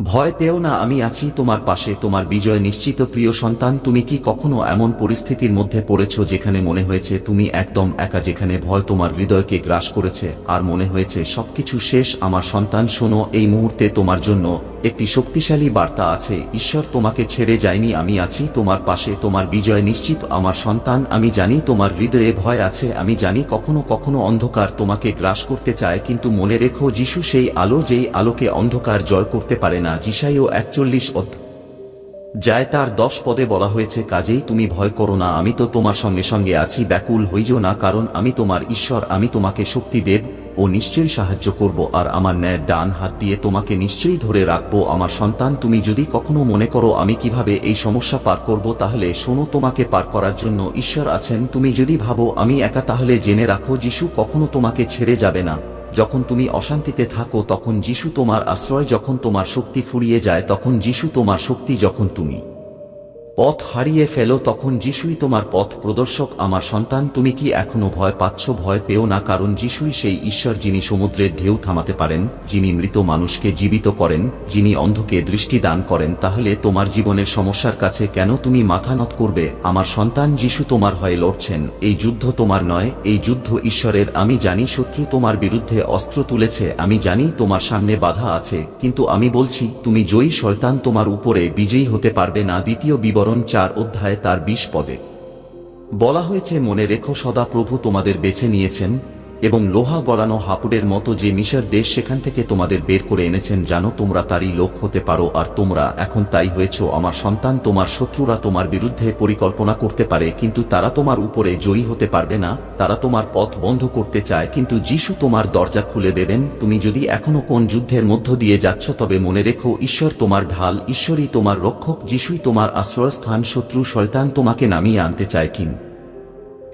ভয় পেও না, আমি আছি তোমার পাশে, তোমার বিজয় নিশ্চিত। প্রিয় সন্তান, তুমি কি কখনো এমন পরিস্থিতির মধ্যে পড়েছ যেখানে মনে হয়েছে তুমি একদম একা, যেখানে ভয় তোমার হৃদয়কে গ্রাস করেছে? আর মনে হয়েছে, সবকিছু শেষ, আমার সন্তান, শোনো, এই মুহূর্তে তোমার জন্য একটি শক্তিশালী বার্তা আছে, ঈশ্বর তোমাকে ছেড়ে যায়নি, আমি আছি তোমার পাশে, তোমার বিজয় নিশ্চিত, আমার সন্তান, আমি জানি তোমার হৃদয়ে ভয় আছে, আমি জানি কখনো কখনো অন্ধকার তোমাকে গ্রাস করতে চায়, কিন্তু মনে রেখো যিশু সেই আলো, যেই আলোকে অন্ধকার জয় করতে পারে না, যিশাইও একচল্লিশ যায় তার দশ পদে বলা হয়েছে, কাজেই তুমি ভয় করো না, আমি তো তোমার সঙ্গে সঙ্গে আছি, ব্যাকুল হইজ না, কারণ আমি তোমার ঈশ্বর, আমি তোমাকে শক্তি দেব। ও নিশ্চয়ই সাহায্য করব, আর আমার ন্যায় ডান হাত দিয়ে তোমাকে নিশ্চয়ই ধরে রাখব। আমার সন্তান, তুমি যদি কখনো মনে করো আমি কীভাবে এই সমস্যা পার করব, তাহলে শোনো, তোমাকে পার করার জন্য ঈশ্বর আছেন। তুমি যদি ভাবো আমি একা, তাহলে জেনে রাখো, যিশু কখনো তোমাকে ছেড়ে যাবে না। যখন তুমি অশান্তিতে থাকো, তখন যিশু তোমার আশ্রয়, যখন তোমার শক্তি ফুরিয়ে যায়, তখন যিশু তোমার শক্তি, যখন তুমি পথ হারিয়ে ফেলো তখন যিশুই তোমার পথ প্রদর্শক, আমার সন্তান, তুমি কি এখনও ভয় পাচ্ছ? ভয় পেও না, কারণ যিশুই সেই ঈশ্বর যিনি সমুদ্রের ঢেউ থামাতে পারেন, যিনি মৃত মানুষকে জীবিত করেন, যিনি অন্ধকে দৃষ্টি দান করেন, তাহলে তোমার জীবনের সমস্যার কাছে কেন তুমি মাথা নত করবে? আমার সন্তান, যিশু তোমার হয়ে লড়ছেন, এই যুদ্ধ তোমার নয়, এই যুদ্ধ ঈশ্বরের, আমি জানি শত্রু তোমার বিরুদ্ধে অস্ত্র তুলেছে, আমি জানি তোমার সামনে বাধা আছে, কিন্তু আমি বলছি, তুমি জয়ী শয়তান তোমার উপরে বিজয়ী হতে পারবে না, দ্বিতীয় বিবরণ চার অধ্যায় তার বিশ পদে। বলা হয়েছে মনে রেখো সদা প্রভু তোমাদের বেছে নিয়েছেন এবং লোহা গলানো হাপুড়ের মতো যে মিশর দেশ সেখান থেকে তোমাদের বের করে এনেছেন, জানো তোমরা তারই লোক হতে পারো, আর তোমরা এখন তাই হয়েছ, আমার সন্তান তোমার শত্রুরা তোমার বিরুদ্ধে পরিকল্পনা করতে পারে, কিন্তু তারা তোমার উপরে জয়ী হতে পারবে না, তারা তোমার পথ বন্ধ করতে চায়, কিন্তু যিশু তোমার দরজা খুলে দেবেন, তুমি যদি এখনও কোন যুদ্ধের মধ্য দিয়ে যাচ্ছ, তবে মনে রেখো, ঈশ্বর তোমার ঢাল, ঈশ্বরই তোমার রক্ষক, যিশুই তোমার আশ্রয়স্থান, শত্রু, শয়তান তোমাকে নামিয়ে আনতে চায় কিন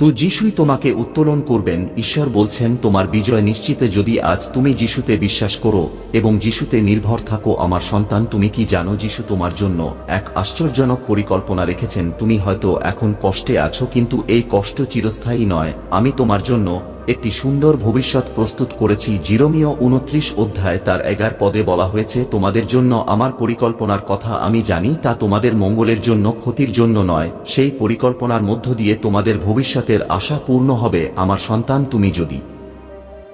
তো যিশুই তোমাকে উত্তোলন করবেন, ঈশ্বর বলছেন, তোমার বিজয় নিশ্চিতে যদি আজ তুমি যিশুতে বিশ্বাস করো এবং যিশুতে নির্ভর থাকো, আমার সন্তান, তুমি কি জানো যিশু তোমার জন্য এক আশ্চর্যজনক পরিকল্পনা রেখেছেন? তুমি হয়তো এখন কষ্টে আছো, কিন্তু এই কষ্ট চিরস্থায়ী নয়। আমি তোমার জন্য একটি সুন্দর ভবিষ্যৎ প্রস্তুত করেছি। জিরোমীয় উনত্রিশ অধ্যায় তার এগার পদে বলা হয়েছে, তোমাদের জন্য আমার পরিকল্পনার কথা আমি জানি, তা তোমাদের মঙ্গলের জন্য, ক্ষতির জন্য নয়। সেই পরিকল্পনার মধ্য দিয়ে তোমাদের ভবিষ্যতের আশা পূর্ণ হবে, আমার সন্তান তুমি যদি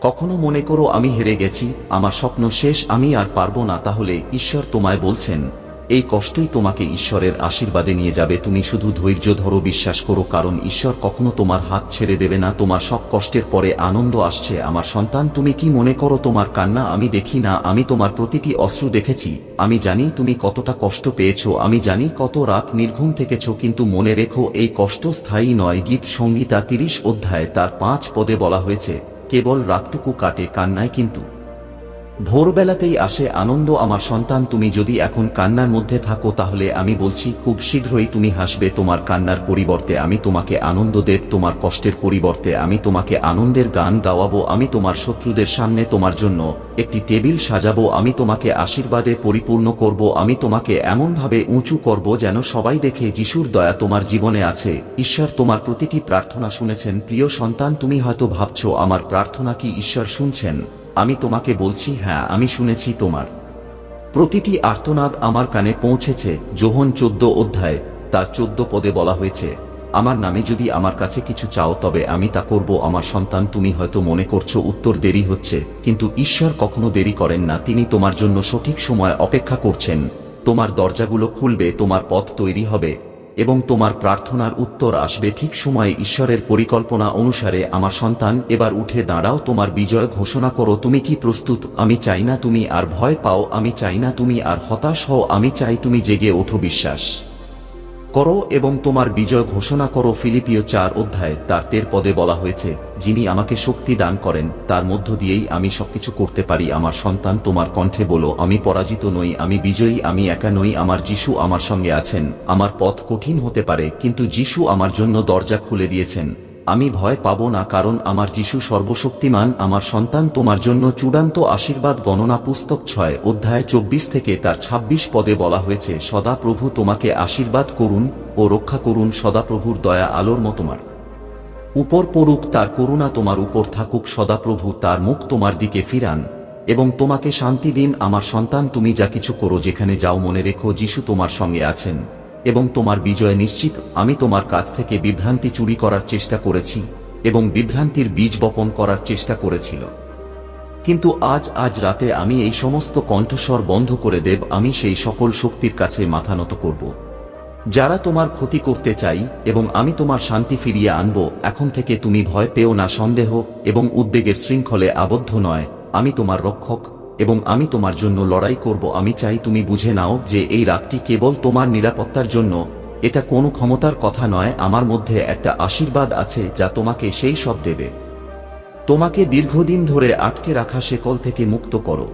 কখনো মনে করো আমি হেরে গেছি, আমার স্বপ্ন শেষ, আমি আর পারব না, তাহলে ঈশ্বর তোমায় বলছেন এই কষ্টই তোমাকে ঈশ্বরের আশীর্বাদে নিয়ে যাবে। তুমি শুধু ধৈর্য ধরো, বিশ্বাস করো, কারণ ঈশ্বর কখনো তোমার হাত ছেড়ে দেবে না। তোমার সব কষ্টের পরে আনন্দ আসছে। আমার সন্তান, তুমি কি মনে করো তোমার কান্না? আমি দেখি না। আমি তোমার প্রতিটি অশ্রু দেখেছি। আমি জানি তুমি কতটা কষ্ট পেয়েছ। আমি জানি কত রাত নির্ঘুম থেকেছ, কিন্তু মনে রেখো, এই কষ্ট স্থায়ী নয়। গীত সঙ্গীতা তিরিশ অধ্যায়, তার পাঁচ পদে বলা হয়েছে, কেবল রাতটুকু কাটে কান্নায় কিন্তু। ভোরবেলাতেই আসে, আনন্দ আমার সন্তান, তুমি যদি এখন কান্নার মধ্যে থাকো তাহলে আমি বলছি, খুব শীঘ্রই তুমি হাসবে তোমার কান্নার পরিবর্তে আমি তোমাকে আনন্দ দেব, তোমার কষ্টের পরিবর্তে আমি তোমাকে আনন্দের গান গাওয়াবো, আমি তোমার শত্রুদের সামনে তোমার জন্য একটি টেবিল সাজাবো, আমি তোমাকে আশীর্বাদে পরিপূর্ণ করব, আমি তোমাকে এমনভাবে উঁচু করব যেন সবাই দেখে যিশুর দয়া তোমার জীবনে আছে। ঈশ্বর তোমার প্রতিটি প্রার্থনা শুনেছেন, প্রিয় সন্তান, তুমি হয়তো ভাবছ, আমার প্রার্থনা কি ঈশ্বর শুনছেন? আমি তোমাকে বলছি হ্যাঁ আমি শুনেছি তোমার। প্রতিটি আর্তনাদ আমার কানে পৌঁছেছে, যোহন চোদ্দ অধ্যায়, তার চোদ্দ পদে বলা হয়েছে, আমার নামে যদি আমার কাছে কিছু চাও তবে আমি তা করব, আমার সন্তান তুমি হয়তো মনে করছ উত্তর দেরি হচ্ছে, কিন্তু ঈশ্বর কখনো দেরি করেন না, তিনি তোমার জন্য সঠিক সময় অপেক্ষা করছেন, তোমার দরজাগুলো খুলবে, তোমার পথ তৈরি হবে। এবং তোমার প্রার্থনার উত্তর আসবে ঠিক সময়ে ঈশ্বরের পরিকল্পনা অনুসারে আমার সন্তান, এবার উঠে দাঁড়াও, তোমার বিজয় ঘোষণা করো, তুমি কি প্রস্তুত? আমি চাই না তুমি আর ভয় পাও, আমি চাই না তুমি আর হতাশ হও, আমি চাই তুমি জেগে ওঠো বিশ্বাস। করো এবং তোমার বিজয় ঘোষণা করো ফিলিপিও চার অধ্যায়। তার তের পদে বলা হয়েছে, যিনি আমাকে শক্তি দান করেন, তার মধ্য দিয়েই আমি সবকিছু করতে পারি। আমার সন্তান তোমার কণ্ঠে বলো, আমি পরাজিত নই, আমি বিজয়ী, আমি একা নই, আমার যিশু আমার সঙ্গে আছেন। আমার পথ কঠিন হতে পারে, কিন্তু যিশু আমার জন্য দরজা খুলে দিয়েছেন। আমি ভয় পাব না কারণ আমার যিশু সর্বশক্তিমান, আমার সন্তান তোমার জন্য চূড়ান্ত আশীর্বাদ গণনা পুস্তক ছয়, অধ্যায় চব্বিশ থেকে তার ২৬ পদে বলা হয়েছে সদা প্রভু তোমাকে আশীর্বাদ করুন ও রক্ষা করুন সদা প্রভুর দয়া আলোর মতোমার উপর পড়ুক তার করুণা তোমার উপর থাকুক, সদাপ্রভু তার মুখ তোমার দিকে ফিরান এবং তোমাকে শান্তি দিন, আমার সন্তান তুমি যা কিছু করো যেখানে যাও মনে রেখো, যিশু তোমার সঙ্গে আছেন। এবং তোমার বিজয় নিশ্চিত, আমি তোমার কাছ থেকে বিভ্রান্তি চুরি করার চেষ্টা করেছি, এবং বিভ্রান্তির বীজ বপন করার চেষ্টা করেছিল। কিন্তু আজ আজ রাতে আমি এই সমস্ত কণ্ঠস্বর বন্ধ করে দেব, আমি সেই সকল শক্তির কাছে মাথা নত করব। যারা তোমার ক্ষতি করতে চাই, এবং আমি তোমার শান্তি ফিরিয়ে আনব, এখন থেকে তুমি ভয় পেও না সন্দেহ, এবং উদ্বেগের শৃঙ্খলে আবদ্ধ নয়, আমি তোমার রক্ষক এবং আমি তোমার জন্য লড়াই করব। আমি চাই তুমি বুঝে নাও যে এই রাতটি কেবল তোমার নিরাপত্তার জন্য। এটা কোনো ক্ষমতার কথা নয়, আমার মধ্যে একটা আশীর্বাদ আছে যা তোমাকে সেই সব দেবে। তোমাকে দীর্ঘদিন ধরে আটকে রাখা শেকল থেকে মুক্ত করো।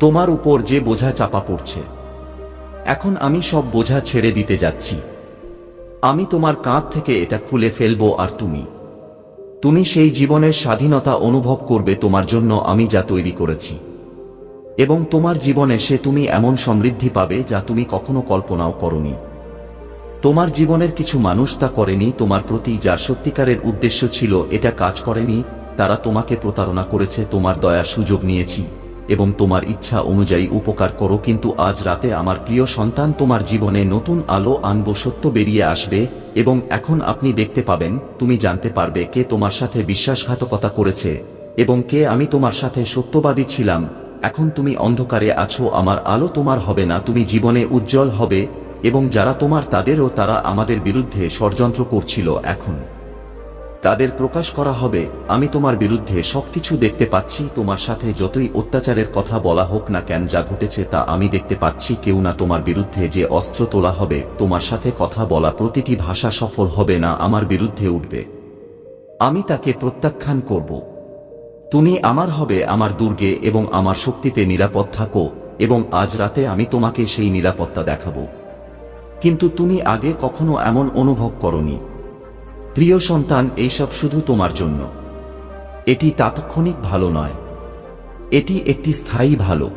তোমার উপর যে বোঝা চাপা পড়ছে। এখন আমি সব বোঝা ছেড়ে দিতে যাচ্ছি। আমি তোমার কাঁধ থেকে এটা খুলে ফেলব আর তুমি। তুমি সেই জীবনের স্বাধীনতা অনুভব করবে তোমার জন্য আমি যা তৈরি করেছি। এবং তোমার জীবনে সে তুমি এমন সমৃদ্ধি পাবে যা তুমি কখনো কল্পনাও করনি। তোমার জীবনের কিছু মানুষ তা করেনি, তোমার প্রতি যার সত্যিকারের উদ্দেশ্য ছিল এটা কাজ করেনি, তারা তোমাকে প্রতারণা করেছে, তোমার দয়া সুযোগ নিয়েছি, এবং তোমার ইচ্ছা অনুযায়ী উপকার করো, কিন্তু আজ রাতে আমার প্রিয় সন্তান তোমার জীবনে নতুন আলো আনব, সত্য বেরিয়ে আসবে, এবং এখন আপনি দেখতে পাবেন, তুমি জানতে পারবে কে তোমার সাথে বিশ্বাসঘাতকতা করেছে, এবং কে আমি তোমার সাথে সত্যবাদী ছিলাম এখন তুমি অন্ধকারে আছো, আমার আলো তোমার হবে না, তুমি জীবনে উজ্জ্বল হবে, এবং যারা তোমার তাদেরও তারা আমাদের বিরুদ্ধে ষড়যন্ত্র করছিল এখন। তাদের প্রকাশ করা হবে, আমি তোমার বিরুদ্ধে সবকিছু দেখতে পাচ্ছি, তোমার সাথে যতই অত্যাচারের কথা বলা হোক না কেন, যা ঘটেছে তা আমি দেখতে পাচ্ছি, কেউ না তোমার বিরুদ্ধে যে অস্ত্র তোলা হবে, তোমার সাথে কথা বলা প্রতিটি ভাষা সফল হবে না, আমার বিরুদ্ধে উঠবে। আমি তাকে প্রত্যাখ্যান করব। তুমি আমার হবে আমার দুর্গে এবং আমার শক্তিতে নিরাপদ থাকো এবং আজ রাতে আমি তোমাকে সেই নিরাপত্তা দেখাবো। কিন্তু তুমি আগে কখনো এমন অনুভব করনি। প্রিয় সন্তান, এইসব শুধু তোমার জন্য। এটি তাৎক্ষণিক ভালো নয়। এটি একটি স্থায়ী ভালো।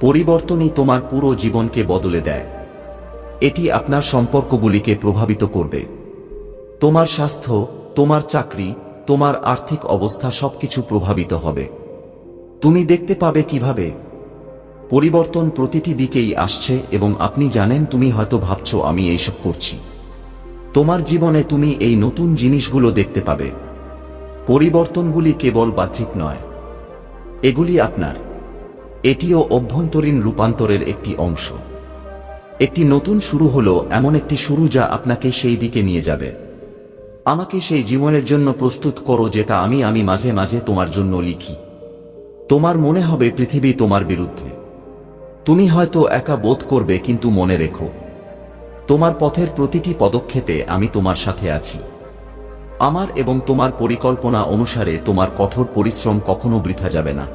পরিবর্তনই তোমার পুরো জীবনকে বদলে দেয়। এটি আপনার সম্পর্কগুলিকে প্রভাবিত করবে। তোমার স্বাস্থ্য, তোমার চাকরি তোমার আর্থিক অবস্থা সবকিছু প্রভাবিত হবে। তুমি দেখতে পাবে কীভাবে। পরিবর্তন প্রতিটি দিকেই আসছে এবং আপনি জানেন তুমি হয়তো ভাবছ, আমি এইসব করছি। তোমার জীবনে তুমি এই নতুন জিনিসগুলো দেখতে পাবে। পরিবর্তনগুলি কেবল বাহ্যিক নয়। এগুলি আপনার। এটিও অভ্যন্তরীণ রূপান্তরের একটি অংশ। একটি নতুন শুরু হলো এমন একটি শুরু যা আপনাকে সেই দিকে নিয়ে যাবে। আমাকে সেই জীবনের জন্য প্রস্তুত করো যেটা আমি আমি মাঝে মাঝে তোমার জন্য লিখি। তোমার মনে হবে পৃথিবী তোমার বিরুদ্ধে। তুমি হয়তো একা বোধ করবে কিন্তু মনে রেখো। তোমার পথের প্রতিটি পদক্ষেপে আমি তোমার সাথে আছি। আমার এবং তোমার পরিকল্পনা অনুসারে তোমার কঠোর পরিশ্রম কখনো বৃথা যাবে না।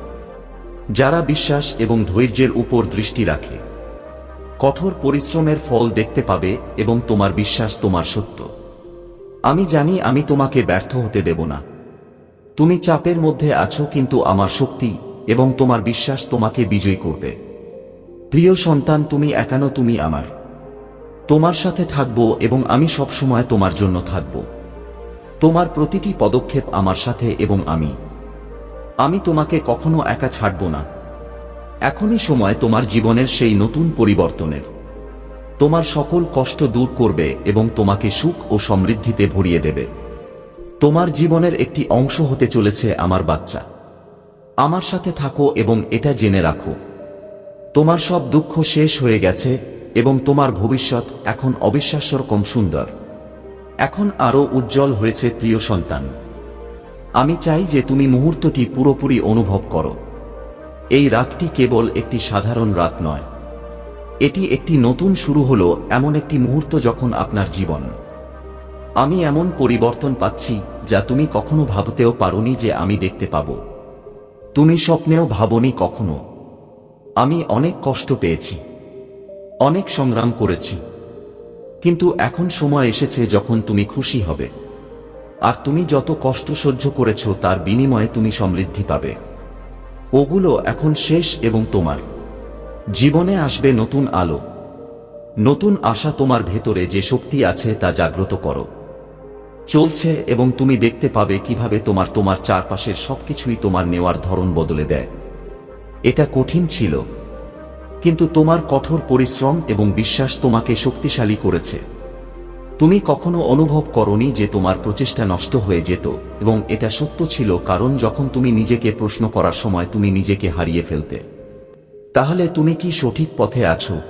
যারা বিশ্বাস এবং ধৈর্যের উপর দৃষ্টি রাখে, কঠোর পরিশ্রমের ফল দেখতে পাবে এবং তোমার বিশ্বাস তোমার সত্য। আমি জানি আমি তোমাকে ব্যর্থ হতে দেব না। তুমি চাপের মধ্যে আছো কিন্তু আমার শক্তি এবং তোমার বিশ্বাস তোমাকে বিজয়ী করবে। প্রিয় সন্তান, তুমি একানো তুমি আমার। তোমার সাথে থাকব এবং আমি সবসময় তোমার জন্য থাকব। তোমার প্রতিটি পদক্ষেপ আমার সাথে এবং আমি। আমি তোমাকে কখনো একা ছাড়ব না। এখনই সময় তোমার জীবনের সেই নতুন পরিবর্তনের। তোমার সকল কষ্ট দূর করবে এবং তোমাকে সুখ ও সমৃদ্ধিতে ভরিয়ে দেবে। তোমার জীবনের একটি অংশ হতে চলেছে আমার বাচ্চা। আমার সাথে থাকো এবং এটা জেনে রাখো। তোমার সব দুঃখ শেষ হয়ে গেছে এবং তোমার ভবিষ্যৎ এখন অবিশ্বাস্য রকম সুন্দর। এখন আরও উজ্জ্বল হয়েছে প্রিয় সন্তান। আমি চাই যে তুমি মুহূর্তটি পুরোপুরি অনুভব করো। এই রাতটি কেবল একটি সাধারণ রাত নয়। এটি একটি নতুন শুরু হলো, এমন একটি মুহূর্ত যখন আপনার জীবন। আমি এমন পরিবর্তন পাচ্ছি, যা তুমি কখনো ভাবতেও পারোনি যে আমি দেখতে পাব। তুমি স্বপ্নেও ভাবনি কখনো। আমি অনেক কষ্ট পেয়েছি। অনেক সংগ্রাম করেছি। কিন্তু এখন সময় এসেছে যখন তুমি খুশি হবে। আর তুমি যত কষ্ট সহ্য করেছ, তার বিনিময়ে তুমি সমৃদ্ধি পাবে। ওগুলো এখন শেষ এবং তোমার। জীবনে আসবে নতুন আলো। নতুন আশা তোমার ভেতরে যে শক্তি আছে তা জাগ্রত করো। চলছে এবং তুমি দেখতে পাবে কীভাবে তোমার তোমার চারপাশের সবকিছুই তোমার নেওয়ার ধরন বদলে দেয়। এটা কঠিন ছিল। কিন্তু তোমার কঠোর পরিশ্রম এবং বিশ্বাস তোমাকে শক্তিশালী করেছে। তুমি কখনো অনুভব করনি যে তোমার প্রচেষ্টা নষ্ট হয়ে যেত এবং এটা সত্য ছিল কারণ যখন তুমি নিজেকে প্রশ্ন করার সময় তুমি নিজেকে হারিয়ে ফেলতে। তাহলে তুমি কি সঠিক পথে আছো?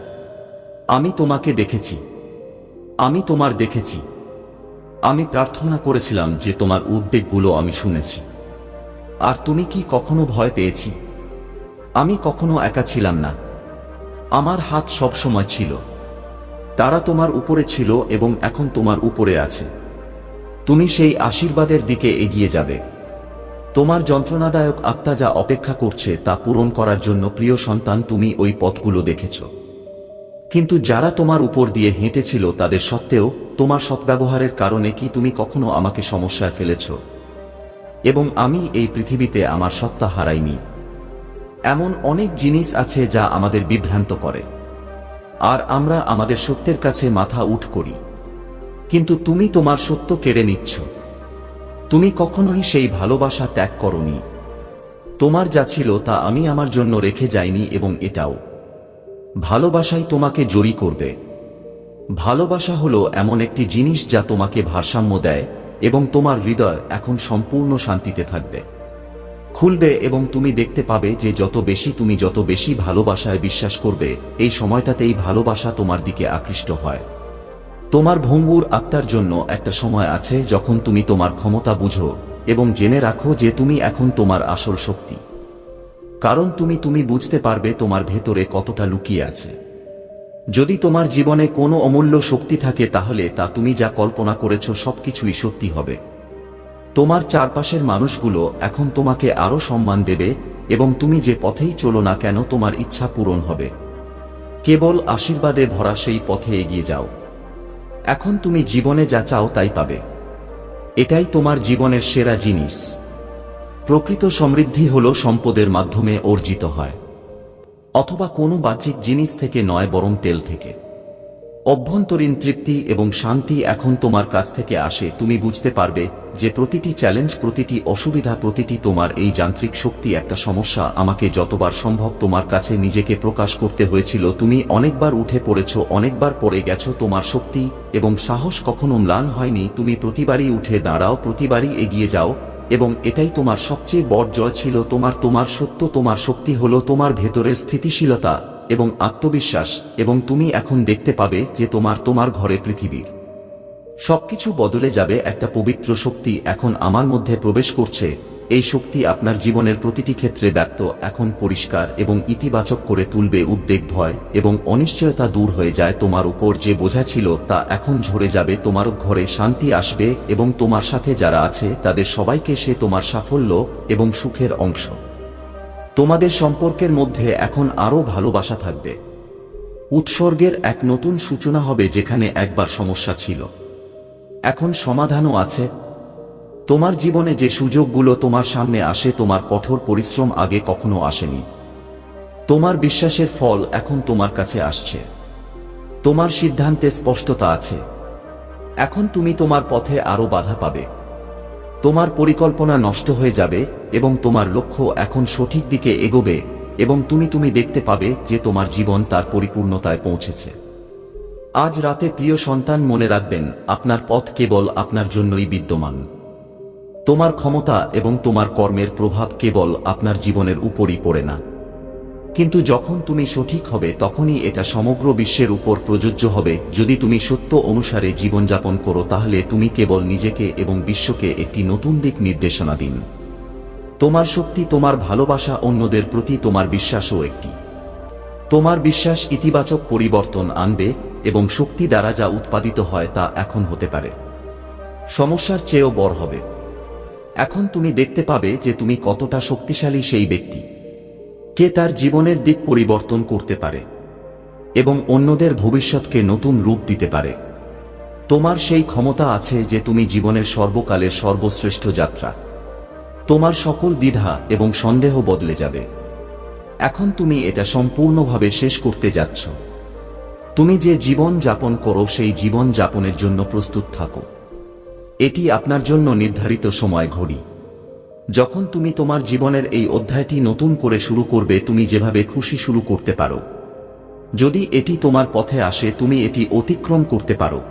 আমি তোমাকে দেখেছি। আমি তোমার দেখেছি। আমি প্রার্থনা করেছিলাম যে তোমার উদ্বেগগুলো আমি শুনেছি। আর তুমি কি কখনো ভয় পেয়েছি? আমি কখনো একা ছিলাম না। আমার হাত সব সময় ছিল। তারা তোমার উপরে ছিল এবং এখন তোমার উপরে আছে। তুমি সেই আশীর্বাদের দিকে এগিয়ে যাবে। তোমার যন্ত্রণাদায়ক আত্মা যা অপেক্ষা করছে তা পূরণ করার জন্য প্রিয় সন্তান, তুমি ওই পথগুলো দেখেছ। কিন্তু যারা তোমার উপর দিয়ে হেঁটেছিল তাদের সত্ত্বেও তোমার সৎব্যবহারের কারণে কি তুমি কখনো আমাকে সমস্যায় ফেলেছ? এবং আমি এই পৃথিবীতে আমার সত্তা হারাইনি। এমন অনেক জিনিস আছে যা আমাদের বিভ্রান্ত করে। আর আমরা আমাদের সত্যের কাছে মাথা উঠ করি। কিন্তু তুমি তোমার সত্য কেড়ে নিচ্ছ। তুমি কখনোই সেই ভালোবাসা ত্যাগ করনি। তোমার যা ছিল তা আমি আমার জন্য রেখে যাইনি এবং এটাও। ভালোবাসাই তোমাকে জড়ি করবে। ভালোবাসা হলো এমন একটি জিনিস যা তোমাকে ভারসাম্য দেয় এবং তোমার হৃদয় এখন সম্পূর্ণ শান্তিতে থাকবে। খুলবে এবং তুমি দেখতে পাবে যে যত বেশি তুমি যত বেশি ভালোবাসায় বিশ্বাস করবে, এই সময়টাতেই ভালোবাসা তোমার দিকে আকৃষ্ট হয়। তোমার ভঙ্গুর আত্মার জন্য একটা সময় আছে যখন তুমি তোমার ক্ষমতা বুঝো এবং জেনে রাখো যে তুমি এখন তোমার আসল শক্তি। কারণ তুমি তুমি বুঝতে পারবে তোমার ভেতরে কতটা লুকিয়ে আছে। যদি তোমার জীবনে কোনো অমূল্য শক্তি থাকে তাহলে তা তুমি যা কল্পনা করেছ সবকিছুই সত্যি হবে। তোমার চারপাশের মানুষগুলো এখন তোমাকে আরও সম্মান দেবে এবং তুমি যে পথেই চলো না কেন তোমার ইচ্ছা পূরণ হবে। কেবল আশীর্বাদে ভরা সেই পথে এগিয়ে যাও। এখন তুমি জীবনে যা চাও তাই পাবে। এটাই তোমার জীবনের সেরা জিনিস। প্রকৃত সমৃদ্ধি হল সম্পদের মাধ্যমে অর্জিত হয়। অথবা কোনো বাহ্যিক জিনিস থেকে নয়, বরং তেল থেকে। অভ্যন্তরীণ তৃপ্তি এবং শান্তি এখন তোমার কাছ থেকে আসে, তুমি বুঝতে পারবে যে প্রতিটি চ্যালেঞ্জ প্রতিটি অসুবিধা, প্রতিটি তোমার এই যান্ত্রিক শক্তি একটা সমস্যা। আমাকে যতবার সম্ভব তোমার কাছে নিজেকে প্রকাশ করতে হয়েছিল, তুমি অনেকবার উঠে পড়েছ, অনেকবার পড়ে গেছো তোমার শক্তি এবং সাহস কখনো ম্লান হয়নি, তুমি প্রতিবারই উঠে দাঁড়াও, প্রতিবারই এগিয়ে যাও এবং এটাই তোমার সবচেয়ে বড় জয় ছিল। তোমার তোমার সত্য, তোমার শক্তি হলো তোমার ভেতরের স্থিতিশীলতা। এবং আত্মবিশ্বাস, এবং তুমি এখন দেখতে পাবে যে তোমার তোমার ঘরে পৃথিবীর সবকিছু বদলে যাবে। একটা পবিত্র শক্তি এখন আমার মধ্যে প্রবেশ করছে। এই শক্তি আপনার জীবনের প্রতিটি ক্ষেত্রে ব্যক্ত এখন পরিষ্কার এবং ইতিবাচক করে তুলবে উদ্বেগ, ভয় এবং অনিশ্চয়তা দূর হয়ে যায়। তোমার উপর যে বোঝা ছিল তা এখন ঝরে যাবে। তোমার ঘরে শান্তি আসবে এবং তোমার সাথে যারা আছে তাদের সবাইকে সে তোমার সাফল্য এবং সুখের অংশ। তোমাদের সম্পর্কের মধ্যে এখন আরও ভালোবাসা থাকবে। উৎসর্গের এক নতুন সূচনা হবে যেখানে একবার সমস্যা ছিল। এখন সমাধানও আছে। তোমার জীবনে যে সুযোগগুলো তোমার সামনে আসে, তোমার কঠোর পরিশ্রম আগে কখনো আসেনি। তোমার বিশ্বাসের ফল এখন তোমার কাছে আসছে। তোমার সিদ্ধান্তে স্পষ্টতা আছে। এখন তুমি তোমার পথে আরও বাধা পাবে। তোমার পরিকল্পনা নষ্ট হয়ে যাবে এবং তোমার লক্ষ্য এখন সঠিক দিকে এগোবে এবং তুমি তুমি দেখতে পাবে যে তোমার জীবন তার পরিপূর্ণতায় পৌঁছেছে। আজ রাতে প্রিয় সন্তান মনে রাখবেন, আপনার পথ কেবল আপনার জন্যই বিদ্যমান। তোমার ক্ষমতা এবং তোমার কর্মের প্রভাব কেবল আপনার জীবনের উপরই পড়ে না। কিন্তু যখন তুমি সঠিক হবে, তখনই এটা সমগ্র বিশ্বের উপর প্রযোজ্য হবে। যদি তুমি সত্য অনুসারে জীবনযাপন করো, তাহলে তুমি কেবল নিজেকে এবং বিশ্বকে একটি নতুন দিক নির্দেশনা দিন তোমার শক্তি, তোমার ভালোবাসা অন্যদের প্রতি তোমার বিশ্বাসও একটি। তোমার বিশ্বাস ইতিবাচক পরিবর্তন আনবে এবং শক্তি দ্বারা যা উৎপাদিত হয় তা এখন হতে পারে। সমস্যার চেয়েও বড় হবে। এখন তুমি দেখতে পাবে যে তুমি কতটা শক্তিশালী সেই ব্যক্তি। কে তার জীবনের দিক পরিবর্তন করতে পারে এবং অন্যদের ভবিষ্যৎকে নতুন রূপ দিতে পারে। তোমার সেই ক্ষমতা আছে যে তুমি জীবনের সর্বকালের সর্বশ্রেষ্ঠ যাত্রা। তোমার সকল দ্বিধা এবং সন্দেহ বদলে যাবে। এখন তুমি এটা সম্পূর্ণভাবে শেষ করতে যাচ্ছ। তুমি যে জীবন যাপন করো সেই জীবন যাপনের জন্য প্রস্তুত থাকো। এটি আপনার জন্য নির্ধারিত সময় ঘড়ি। যখন তুমি তোমার জীবনের এই অধ্যায়টি নতুন করে শুরু করবে, তুমি যেভাবে খুশি শুরু করতে পারো। যদি এটি তোমার পথে আসে, তুমি এটি অতিক্রম করতে পারো।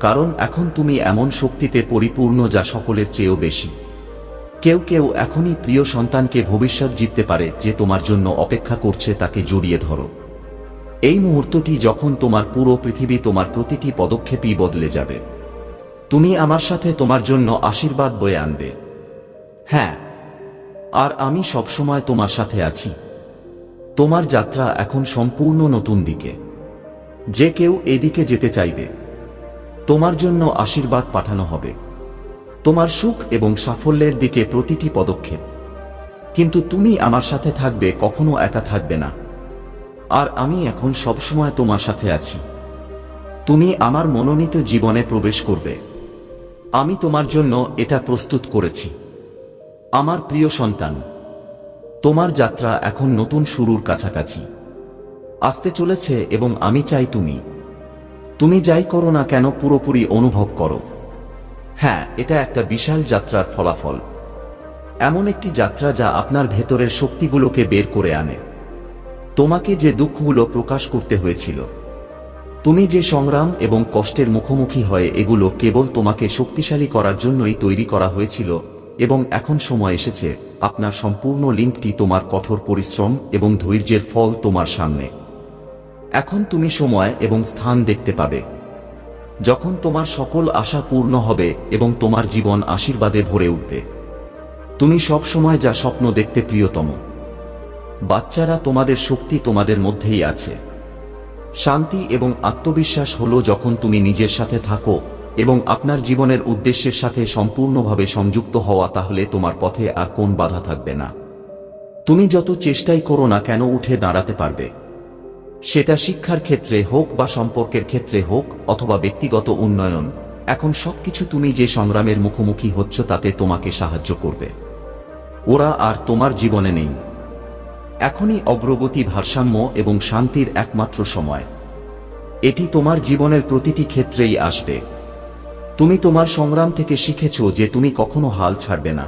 কারণ এখন তুমি এমন শক্তিতে পরিপূর্ণ যা সকলের চেয়েও বেশি। কেউ কেউ এখনই প্রিয় সন্তানকে ভবিষ্যৎ জিততে পারে, যে তোমার জন্য অপেক্ষা করছে তাকে জড়িয়ে ধরো। এই মুহূর্তটি যখন তোমার পুরো পৃথিবী তোমার প্রতিটি পদক্ষেপই বদলে যাবে। তুমি আমার সাথে তোমার জন্য আশীর্বাদ বয়ে আনবে। হ্যাঁ আর আমি সবসময় তোমার সাথে আছি। তোমার যাত্রা এখন সম্পূর্ণ নতুন দিকে। যে কেউ এদিকে যেতে চাইবে, তোমার জন্য আশীর্বাদ পাঠানো হবে। তোমার সুখ এবং সাফল্যের দিকে প্রতিটি পদক্ষেপ। কিন্তু তুমি আমার সাথে থাকবে, কখনো একা থাকবে না। আর আমি এখন সবসময় তোমার সাথে আছি। তুমি আমার মনোনীত জীবনে প্রবেশ করবে। আমি তোমার জন্য এটা প্রস্তুত করেছি। আমার প্রিয় সন্তান, তোমার যাত্রা এখন নতুন শুরুর কাছাকাছি। আসতে চলেছে এবং আমি চাই তুমি। তুমি যাই করো না কেন পুরোপুরি অনুভব করো। হ্যাঁ এটা একটা বিশাল যাত্রার ফলাফল। এমন একটি যাত্রা যা আপনার ভেতরের শক্তিগুলোকে বের করে আনে। তোমাকে যে দুঃখগুলো প্রকাশ করতে হয়েছিল, তুমি যে সংগ্রাম এবং কষ্টের মুখোমুখি হয়ে এগুলো কেবল তোমাকে শক্তিশালী করার জন্যই তৈরি করা হয়েছিল এবং এখন সময় এসেছে, আপনার সম্পূর্ণ লিঙ্কটি তোমার কঠোর পরিশ্রম এবং ধৈর্যের ফল তোমার সামনে। এখন তুমি সময় এবং স্থান দেখতে পাবে। যখন তোমার সকল আশা পূর্ণ হবে এবং তোমার জীবন আশীর্বাদে ভরে উঠবে। তুমি সব সময় যা স্বপ্ন দেখতে প্রিয়তম। বাচ্চারা, তোমাদের শক্তি তোমাদের মধ্যেই আছে। শান্তি এবং আত্মবিশ্বাস হলো যখন তুমি নিজের সাথে থাকো এবং আপনার জীবনের উদ্দেশ্যের সাথে সম্পূর্ণভাবে সংযুক্ত হওয়া তাহলে তোমার পথে আর কোন বাধা থাকবে না। তুমি যত চেষ্টাই করো না কেন উঠে দাঁড়াতে পারবে। সেটা শিক্ষার ক্ষেত্রে হোক বা সম্পর্কের ক্ষেত্রে হোক অথবা ব্যক্তিগত উন্নয়ন, এখন সবকিছু তুমি যে সংগ্রামের মুখোমুখি হচ্ছ তাতে তোমাকে সাহায্য করবে। ওরা আর তোমার জীবনে নেই। এখনই অগ্রগতি, ভারসাম্য এবং শান্তির একমাত্র সময়। এটি তোমার জীবনের প্রতিটি ক্ষেত্রেই আসবে। তুমি তোমার সংগ্রাম থেকে শিখেছ যে তুমি কখনো হাল ছাড়বে না।